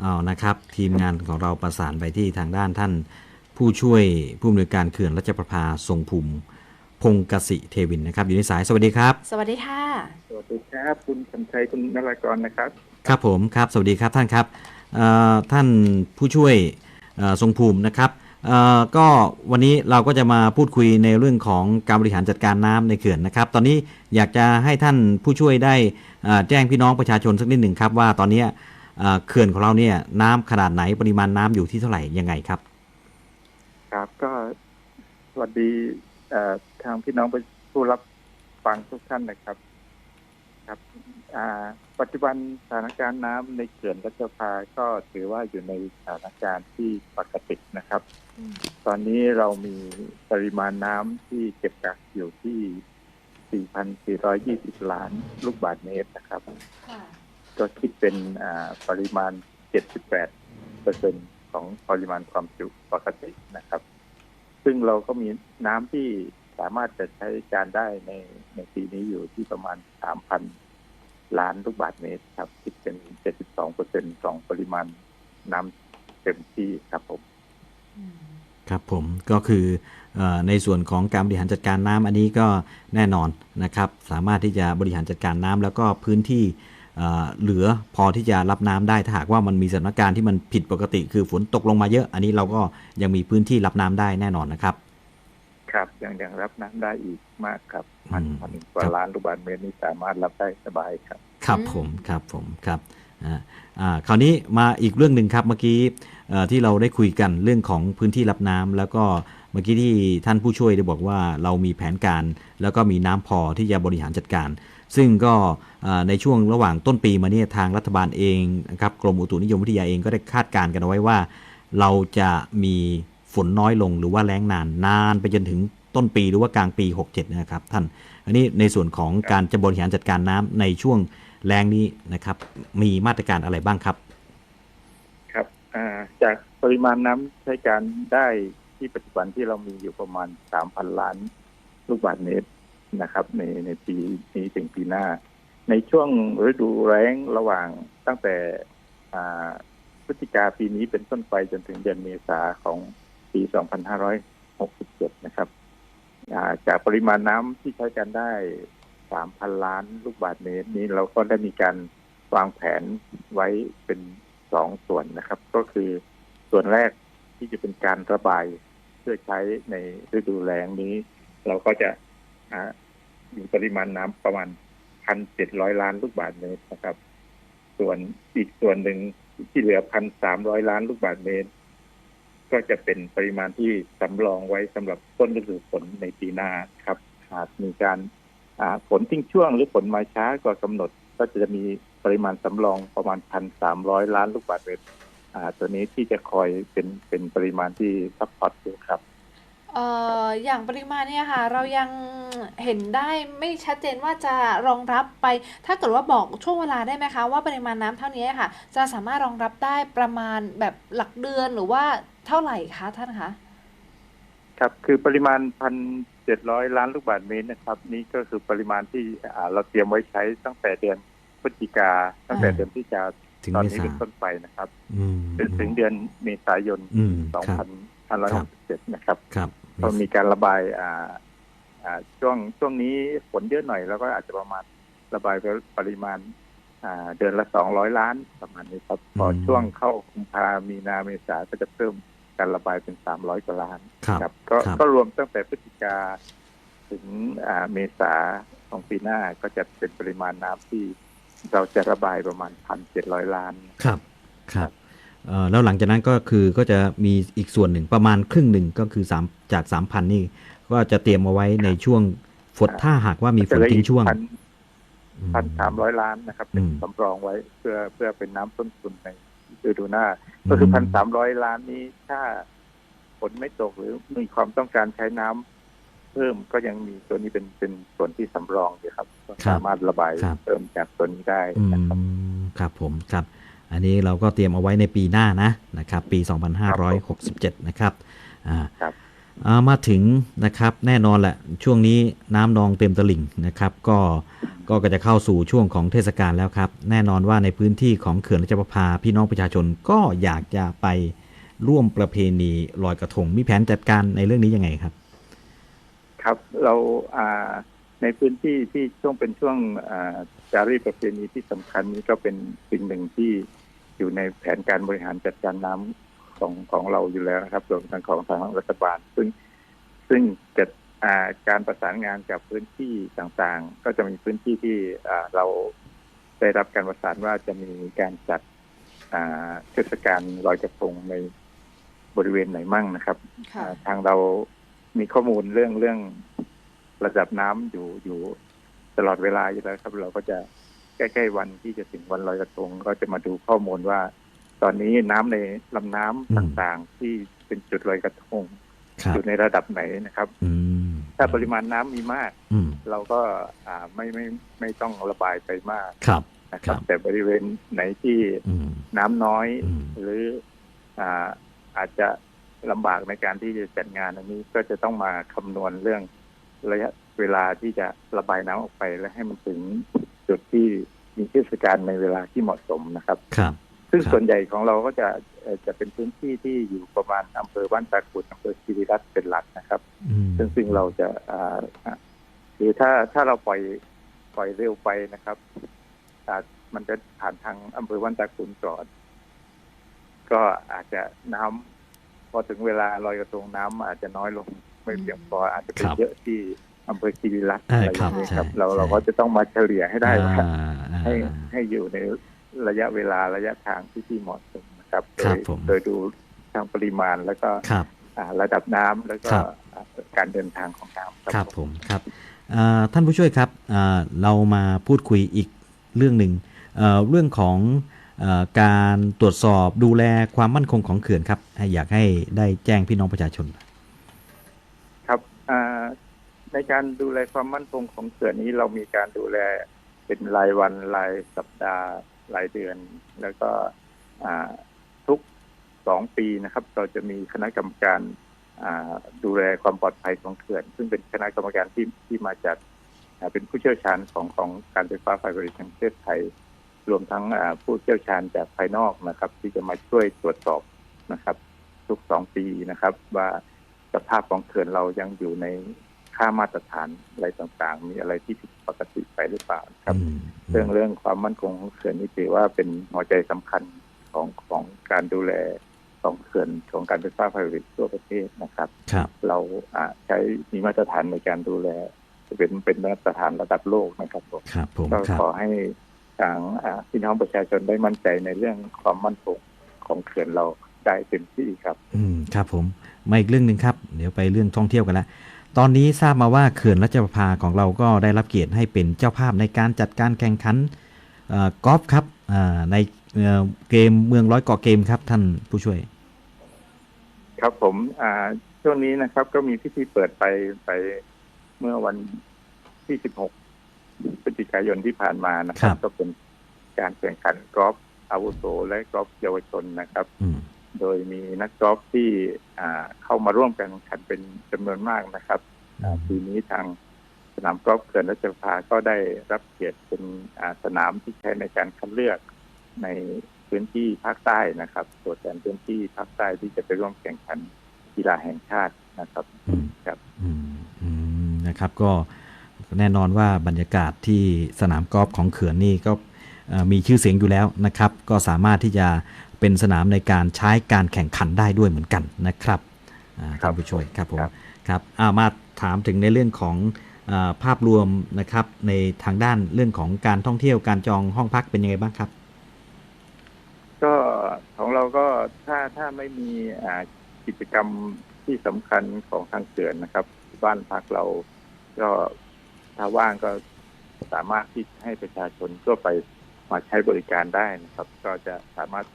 เอานะครับ ทีมงานของเราประสานไปที่ทางด้านท่าน ผู้ช่วยผู้อำนวยการเขื่อนรัชประภาทรงภูมิพงกสิเทวินนะครับ อยู่ในสายสวัสดีครับ สวัสดีค่ะ สวัสดีครับ คุณสัญชัยคุณนรากรนะครับ ครับผมครับ สวัสดีครับท่านครับเอ่อท่านผู้ช่วยเอ่อทรงภูมินะครับเอ่อก็วันนี้เราก็จะมาพูดคุยในเรื่องของการบริหารจัดการน้ำในเขื่อนนะครับ ตอนนี้อยากจะให้ท่านผู้ช่วยได้เอ่อแจ้งพี่น้องประชาชนสักนิดหนึ่งครับว่าตอนเนี้ย เอ่อเขื่อนของเราเนี่ยน้ำขนาดไหนปริมาณน้ำอยู่ที่เท่าไหร่ยังไงครับ ครับก็สวัสดีเอ่อทางพี่น้องผู้รับฟังทุกท่านนะครับ ครับอ่าปัจจุบันสถานการณ์น้ำในเขื่อนรัชภาก็ถือว่าอยู่ในสถานการณ์ที่ปกตินะครับ ตอนนี้เรามีปริมาณน้ำที่เก็บกักอยู่ที่ 4,420 ล้านลูกบาศก์เมตรนะครับ ก็คิดเป็นปริมาณ 78เปอร์เซ็นของปริมาณความจุปกตินะครับ ซึ่งเราก็มีน้ำที่สามารถจะใช้การได้ในในปีนี้อยู่ที่ประมาณ 3,000 ล้านลูกบาศก์เมตรครับคิดเป็น 72เปอร์เซ็นของปริมาณน้ำเต็มที่ครับผมครับผมก็คือเออในส่วนของการบริหารจัดการน้ำอันนี้ก็แน่นอนนะครับ สามารถที่จะบริหารจัดการน้ำแล้วก็พื้นที่ เอ่อเหลือพอที่จะรับน้ำได้ถ้าหากว่ามันมีสถานการณ์ที่มันผิดปกติ คือฝนตกลงมาเยอะ อันนี้เราก็ยังมีพื้นที่รับน้ำได้แน่นอนนะครับ ครับยังยังรับน้ำได้อีกมากครับพันอืมพันกว่าครับล้านลูกบาศก์เมตรนี่สามารถรับได้สบายครับ ครับอืมผมครับผมครับอ่าอ่าคราวนี้มาอีกเรื่องหนึ่งครับเมื่อกี้เอ่อที่เราได้คุยกันเรื่องของพื้นที่รับน้ำแล้วก็เมื่อกี้ที่ท่านผู้ช่วยได้บอกว่าเรามีแผนการ แล้วก็มีน้ำพอที่จะบริหารจัดการ ซึ่งก็เอ่อในช่วงระหว่างต้นปีมาเนี่ยทางรัฐบาลเองนะครับกรมอุตุนิยมวิทยาเองก็ได้คาดการณ์กันเอาไว้ว่า เราจะมีฝนน้อยลงหรือว่าแล้งนานนานไปจนถึงต้นปีหรือว่ากลางปี 67นะครับท่าน อันนี้ในส่วนของการจะบริหารจัดการน้ำในช่วงแล้งนี้นะครับ มีมาตรการอะไรบ้างครับ ครับอ่าจากปริมาณน้ำใช้การได้ที่ปัจจุบันที่เรามีอยู่ประมาณ 3,000 ล้านลูกบาศก์เมตร นะครับ ในในปีนี้ถึงปีหน้า ในช่วงฤดูแล้งระหว่างตั้งแต่พฤศจิกาปีนี้เป็นต้นไปจนถึงเดือนเมษาของปี 2567 นะครับจากปริมาณน้ำที่ใช้การได้ 3,000 ล้านลูกบาศก์เมตรนี้เราก็ได้มีการวางแผนไว้เป็นสองส่วนนะครับ ก็คือส่วนแรกที่จะเป็นการระบายเพื่อใช้ในฤดูแล้งนี้ เราก็จะ มีปริมาณน้ำประมาณ1,700ล้านลูกบาศก์เมตรนะครับ ส่วนอีกส่วนหนึ่งที่เหลือ1,300ล้านลูกบาศก์เมตร ก็จะเป็นปริมาณที่สำรองไว้สำหรับต้นฤดูฝนในปีหน้าครับหากมีการฝนทิ้งช่วงหรือฝนมาช้ากว่ากำหนด ก็จะมีปริมาณสำรองประมาณ1,300ล้านลูกบาศก์เมตรอ่าตัวนี้ที่จะคอยเป็นเป็นปริมาณที่ซัพพอร์ตอยู่ครับ เอ่ออย่างปริมาณเนี่ยค่ะ เรายังเห็นได้ไม่ชัดเจนว่าจะรองรับไป ถ้าเกิดว่าบอกช่วงเวลาได้ไหมคะว่าปริมาณน้ำเท่านี้ค่ะ จะสามารถรองรับได้ประมาณแบบหลักเดือนหรือว่าเท่าไหร่คะท่านคะครับคือปริมาณ1,700ล้านลูกบาศก์เมตรนะครับ นี่ก็คือปริมาณที่อ่าเราเตรียมไว้ใช้ตั้งแต่เดือนพฤศจิกาตั้งแต่อ่าเดือนพฤศจิกาถึงตอนเมนี้ษาเป็นต้นไปนะครับอืม จนถึงเดือนเมษายนอืมครับ 2567 นะครับ ครับ ก็มีการระบายอ่าอ่าช่วงช่วงนี้ฝนเยอะหน่อย แล้วก็อาจจะประมาณระบายปริมาณอ่าเดือนละ 200 ล้านประมาณนี้ครับพอช่วงเข้ากุมภามีนาเมษาก็จะเพิ่มการระบายเป็น 300 กว่าล้านครับ ก็ครับก็รวมตั้งแต่พฤศจิกาถึงอ่าเมษาของปีหน้าก็จะเป็นปริมาณน้ำที่เราจะระบายประมาณ 1,700 ล้านครับ ครับเอ่อ แล้วหลังจากนั้นก็คือก็จะมีอีกส่วนหนึ่งประมาณครึ่งหนึ่งก็คือสามจากสามพันนี่ ก็จะเตรียมเอาไว้ในช่วงฝนครับถ้าหากว่ามีฝจะนเหลือทิ้อีงกช่วงพันอืมพันสามร้อยล้านนะครับ เป็นอืมสำรองไว้เพื่อเพื่อเป็นน้ำต้นทุนในฤดูหน้า ก็คือพันสามร้อยล้านนี้ถ้าฝนไม่ตกหรือมีความต้องการใช้น้ำเพิ่มก็ยังมีตัวนี้เป็นเป็นส่วนที่สำรองอยู่ครับก็สามารถระบายครับเพิ่มจากตัวนี้ได้อืนะครับมครับผมครับ อันนี้เราก็เตรียมเอาไว้ในปีหน้านะนะครับ ปี 2567 นะครับอ่าครับอ่ามาถึงนะครับแน่นอนแหละช่วงนี้น้ำนองเต็มตลิ่งนะครับก็ก็ก็จะเข้าสู่ช่วงของเทศกาลแล้วครับ แน่นอนว่าในพื้นที่ของเขื่อนรัชประภาพี่น้องประชาชนก็อยากจะไปร่วมประเพณีลอยกระทงมีแผนจัดการในเรื่องนี้ยังไงครับ ครับเราอ่า ในพื้นที่ที่ช่วงเป็นช่วงอ่าจารีตประเพณีที่สำคัญนี้ก็เป็นสิ่งหนึ่งที่อยู่ในแผนการบริหารจัดการน้ำของของเราอยู่แล้วนะครับรวมทั้งของทางรัฐบาล ซึ่งซึ่งจะอ่าการประสานงานกับพื้นที่ต่างๆ ก็จะมีพื้นที่ที่อ่าเราได้รับการประสานว่าจะมีการจัดอ่าเทศกาลลอยกระทงในบริเวณไหนมั่งนะครับค่ะอ่าทางเรามีข้อมูลเรื่องเรื่อง ระดับน้ำอยู่อยู่ตลอดเวลาอยู่แล้วครับ เราก็จะใกล้ๆวันที่จะถึงวันลอยกระทงก็จะมาดูข้อมูลว่า ตอนนี้น้ำในลำน้ำอืมต่างๆ ที่เป็นจุดลอยกระทงครับอยู่ในระดับไหนนะครับอืมถ้าปริมาณน้ำมีมากอืมเราก็อ่าไม่ไม่ไม่ต้องระบายไปมากครับนะครับครับแต่บริเวณไหนที่อืมน้ำน้อยอืมหรืออ่าอาจจะลำบากในการที่จะจัดงานอันนี้ก็จะต้องมาคำนวณเรื่อง ระยะเวลาที่จะระบายน้ำออกไปและให้มันถึงจุดที่มีเทศกาลในเวลาที่เหมาะสมนะครับครับ ซึ่งครับส่วนใหญ่ของเราก็จะเอ่อจะเป็นพื้นที่ที่อยู่ประมาณอำเภอบ้านตาขุดอำเภอคีรีรัตน์เป็นหลักนะครับอืมซึ่งซึ่งเราจะอ่าอ่าคือถ้าถ้าเราปล่อยปล่อยเร็วไปนะครับอาจมันจะผ่านทางอำเภอวันตาขุนก่อน ก็อาจจะน้ำพอถึงเวลาลอยกระทงน้ำอาจจะน้อยลง ไม่เพียงพออาจจะเป็นครับเยอะที่อำเภอคีรีรัตน์เอออะไรอครับย่างนี้ใช่ครับ เราใช่เราก็จะต้องมาเฉลี่ยให้ได้ว่าอ่าอ่าให้ให้อยู่ในระยะเวลาระยะทางที่ที่เหมาะสมนะครับโดครับยผมโดยดูทางปริมาณแล้วก็ครับอ่าระดับน้ำแล้วก็ครับอ่าการเดินทางของน้ำครับผมครับอ่าท่านผู้ช่วยครับอ่าเรามาพูดคุยอีกเรื่องหนึ่งเอ่อเรื่องของเอ่อการตรวจสอบดูแลความมั่นคงของเขื่อนครับให้อยากให้ได้แจ้งพี่น้องประชาชนครับอ่า ในการดูแลความมั่นคงของเขื่อนนี้เรามีการดูแลเป็นรายวันรายสัปดาห์รายเดือน แล้วก็ทุกสองปีนะครับ เราจะมีคณะกรรมการดูแลความปลอดภัยของเขื่อน ซึ่งเป็นคณะกรรมการที่ที่มาจากเป็นผู้เชี่ยวชาญของของการไฟฟ้าฝ่ายผลิตแห่งประเทศไทย รวมทั้งผู้เชี่ยวชาญจากภายนอกนะครับ ที่จะมาช่วยตรวจสอบนะครับ ทุกสองปีนะครับ ว่าสภาพของเขื่อนเรายังอยู่ใน ค่ามาตรฐานอะไรต่างๆ มีอะไรที่ผิดปกติไปหรือเปล่าครับอืมเรื่องเรื่องความมั่นคงของเขื่อนนี่ถือว่าเป็นหัวใจสำคัญของของการดูแลของเขื่อนของการไฟฟ้าฝ่ายผลิตทั่วประเทศนะครับครับเราอ่าใช้มีมาตรฐานในการดูแลเป็นเป็นมาตรฐานระดับโลกนะครับผมครับผมก็ครับขอให้ทางอ่าพี่น้องประชาชนได้มั่นใจในเรื่องความมั่นคงของเขื่อนเราได้เต็มที่ครับ อืมครับผมมาอีกเรื่องหนึ่งครับ เดี๋ยวไปเรื่องท่องเที่ยวกันละ ตอนนี้ทราบมาว่าเขื่อนรัชประภาของเราก็ได้รับเกียรติให้เป็นเจ้าภาพในการจัดการแข่งขันเอ่อกอล์ฟครับอ่าในเอ่อเกมเมืองร้อยเกาะเกมครับท่านผู้ช่วย ครับผมอ่าช่วงนี้นะครับ ก็มีพิธีเปิดไปไปเมื่อวันที่ 16 พฤศจิกายนที่ผ่านมานะครัครับบก็เป็นการแข่งขันกอล์ฟอาวุโสและกอล์ฟเยาวชนนะครับอืม โดยมีนักกอล์ฟที่อ่าเข้ามาร่วมกันแข่งขันเป็นจำนวนมากนะครับอ่าปีนี้ทางสนามกอล์ฟเขื่อนรัชประภาก็ได้รับเกียรติเป็นอ่าสนามที่ใช้ในการคัดเลือกในพื้นที่ภาคใต้นะครับตัวแทนพื้นที่ภาคใต้ที่จะไปร่วมแข่งขันกีฬาแห่งชาตินะครับอืมครับอืมอืมนะครับก็แน่นอนว่าบรรยากาศที่สนามกอล์ฟของเขื่อนนี่ก็เอ่อมีชื่อเสียงอยู่แล้วนะครับ ก็สามารถที่จะ เป็นสนามในการใช้การแข่งขันได้ด้วยเหมือนกันนะครับอ่าครัท่าบนผู้ช่วยครับผมครับครับอ่ามาถามถึงในเรื่องของอาภาพรวมนะครับในทางด้านเรื่องของการท่องเที่ยวการจองห้องพักเป็นยังไงบ้างครับ ก็ของเราก็ถ้าถ้าไม่มีอ่ากิจกรรมที่สำคัญของทางเขื่อนนะครับ บ้านพักเราก็ถ้าว่างก็สามารถที่ให้ประชาชนทั่วไปมาใช้บริการได้นะครับ ก็จะสามารถ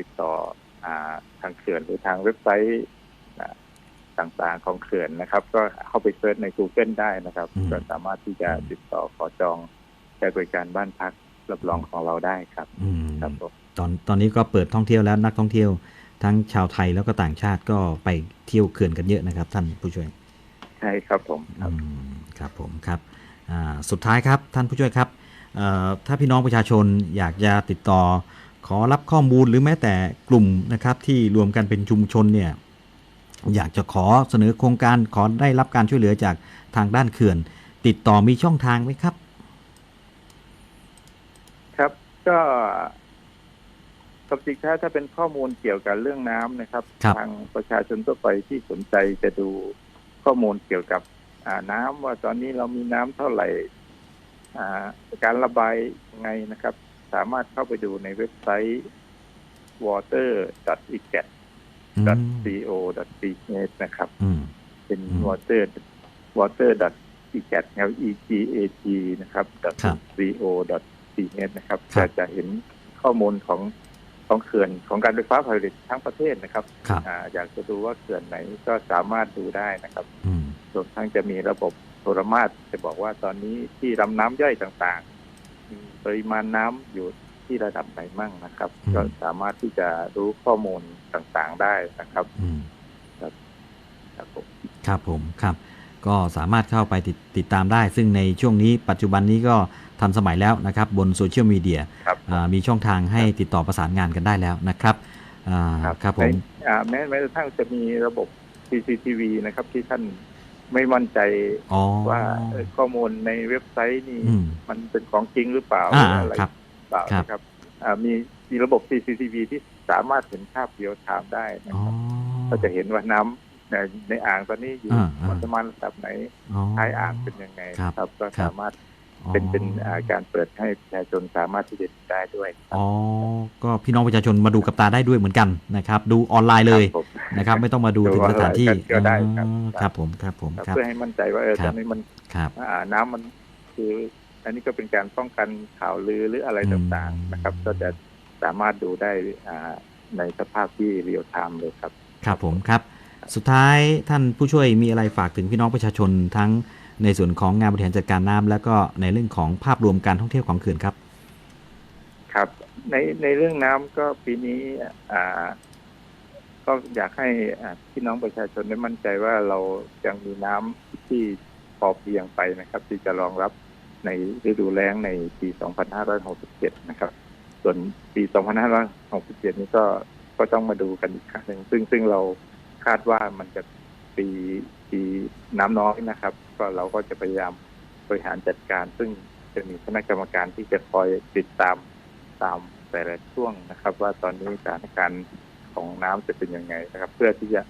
ติดต่ออาทางเขื่อนหรือทางเว็บไซต์อ่าต่างๆของเขื่อนนะครับ ก็เข้าไปเซิร์ชใน Google ได้นะครับอืมก็สามารถที่จะติดต่อขอจองใช้บริการบ้านพักรับรองของเราได้ครับอืมครับผมตอนตอนนี้ก็เปิดท่องเที่ยวแล้วนักท่องเที่ยวทั้งชาวไทยแล้วก็ต่างชาติก็ไปเที่ยวเขื่อนกันเยอะนะครับ ท่านผู้ช่วย ใช่ครับผมครับอืมครับผมครับอ่าสุดท้ายครับท่านผู้ช่วยครับเอ่อถ้าพี่น้องประชาชนอยากจะติดต่อ ขอรับข้อมูลหรือแม้แต่กลุ่มนะครับที่รวมกันเป็นชุมชนเนี่ยอยากจะขอเสนอโครงการขอได้รับการช่วยเหลือจากทางด้านเขื่อน ติดต่อมีช่องทางไหมครับ ครับก็ความจริงถ้าถ้าเป็นข้อมูลเกี่ยวกับเรื่องน้ำนะครับครับทางประชาชนทั่วไปที่สนใจจะดูข้อมูลเกี่ยวกับอ่าน้ำว่าตอนนี้เรามีน้ำเท่าไหร่อ่าการระบายยังไงนะครับ สามารถเข้าไปดูในเว็บไซต์ water e g a t อืม co th นะครับอืมเป็นอืม water water e g a t ครับ e g a t นะครับครับ co th นะครับครัจะบจะเห็นข้อมูลของของเขื่อนของการไฟฟ้าผลิตทั้งประเทศนะครับครับอ่าอยากจะดูว่าเขื่อนไหนก็สามารถดูได้นะครับอืมรวมทั้งจะมีระบบโทรมาตรจะบอกว่าตอนนี้ที่ลำน้ำย่อยต่างๆมี ปริมาณน้ำอยู่ที่ระดับไหนมั่งนะครับอืมก็สามารถที่จะรู้ข้อมูลต่างๆได้นะครับอืมครับผมครับผมครับ ก็สามารถเข้าไปติดติดตามได้ ซึ่งในช่วงนี้ปัจจุบันนี้ก็ทันสมัยแล้วนะครับ บนโซเชียลมีเดียครับอ่ามีช่องทางให้ติดต่อประสานงานกันได้แล้วนะครับอ่าครับผมในอ่าแม้แม้กระทั่งจะมีระบบ CCTV นะครับที่ท่าน ไม่มั่นใจอ๋อว่าเอ่อข้อมูลในเว็บไซต์นี่อืมมันเป็นของจริงหรือเปล่าอ่าหรืออะไรครับหรือเปล่าครับนะครับอ่ามีมีระบบ CCTV ที่สามารถเห็นภาพเดียวไทม์ได้นะอ๋อครับก็จะเห็นว่าน้ำในในอ่างตอนนี้อยู่อ่าอ่าประมาณระดับไหนอ๋อท้ายอ่างเป็นยังไงครับครับก็ครับสามารถ เป็นเป็นอ่าการเปิดให้ประชาชนสามารถที่จะดูได้ด้วยครับอ๋อก็พี่น้องประชาชนมาดูกับตาได้ด้วยเหมือนกันนะครับ ดูออนไลน์เลยครับผมนะครับ ไม่ต้องมาดูถึงสถานที่ดูออนไลน์ก็ได้ครับอ๋อครับผมครับผมครับครับเพื่อให้มั่นใจว่าเออครัตอบนนี้มันครับอ่าน้ำมันคืออันนี้ก็เป็นการป้องกันข่าวลือหรืออะไรอืมต่างๆนะครับ ก็จะสามารถดูได้อ่าในสภาพที่เรียลไทม์เลยครับ ครับผมครับ สุดท้ายท่านผู้ช่วยมีอะไรฝากถึงพี่น้องประชาชนทั้ง ในส่วนของงานบริหารจัดการน้ำแล้วก็ในเรื่องของภาพรวมการท่องเที่ยวของเขื่อนครับ ครับ ในในเรื่องน้ำก็ปีนี้อ่าก็อยากให้อ่าพี่น้องประชาชนได้มั่นใจว่าเรายังมีน้ำที่พอเพียงไปนะครับ ที่จะรองรับในฤดูแล้งในปี 2567 นะครับ ส่วนปี 2567 นี้ก็ก็ต้องมาดูกันอีกครั้งหนึ่งซึ่งซึ่งเราคาดว่ามันจะปี ปีน้ำน้อยนะครับ ก็เราก็จะพยายามบริหารจัดการ ซึ่งจะมีคณะกรรมการที่จะคอยติดตามตามแต่ละช่วงนะครับ ว่าตอนนี้สถานการณ์ของน้ำจะเป็นยังไงนะครับ เพื่อที่จะ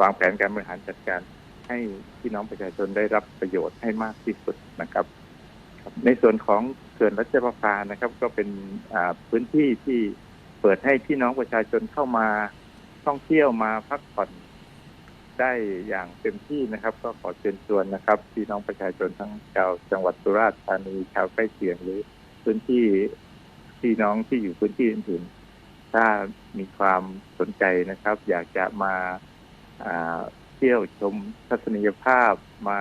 วางแผนการบริหารจัดการให้พี่น้องประชาชนได้รับประโยชน์ให้มากที่สุดนะครับ ในส่วนของเขื่อนรัชประภานะครับ ก็เป็นพื้นที่ที่เปิดให้พี่น้องประชาชนเข้ามาท่องเที่ยวมาพักผ่อน ได้อย่างเต็มที่นะครับ ก็ขอเชิญชวนนะครับพี่น้องประชาชนทั้งชาวจังหวัดสุราษฎร์ธานีชาวใกล้เคียงหรือพื้นที่พี่น้องที่อยู่พื้นที่อื่นๆถ้ามีความสนใจนะครับ อยากจะมาเที่ยวชมทัศนียภาพมา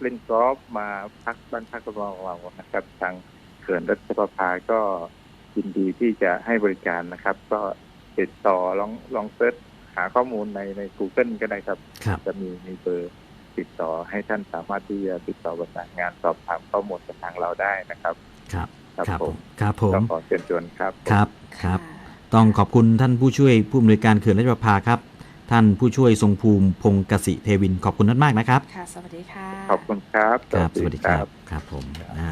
เล่นกอล์ฟมาพักบ้านพักของเรานะครับ ทางเขื่อนรัชประภาก็ยินดีที่จะให้บริการนะครับ ก็ติดต่อลองลองเซิร์ช หาข้อมูลในใน Google ก็ได้ครับ ครับ จะมีมีเบอร์ติดต่อให้ท่านสามารถที่จะติดต่อประสานงานสอบถามข้อมูลกับทางเราได้นะครับ ครับครับครับผผมมครับผมก็ขอเชิญชวนครับ ครับครับ ต้องขอบคุณท่านผู้ช่วยผู้อำนวยการเขื่อนรัชประภาครับ ท่านผู้ช่วยทรงภูมิพงศ์กสิเทวินขอบคุณท่านมากนะครับ ค่ะ สวัสดีค่ะ ขอบคุณครับ ครับ สวัสดีครับ ครับผมอ่า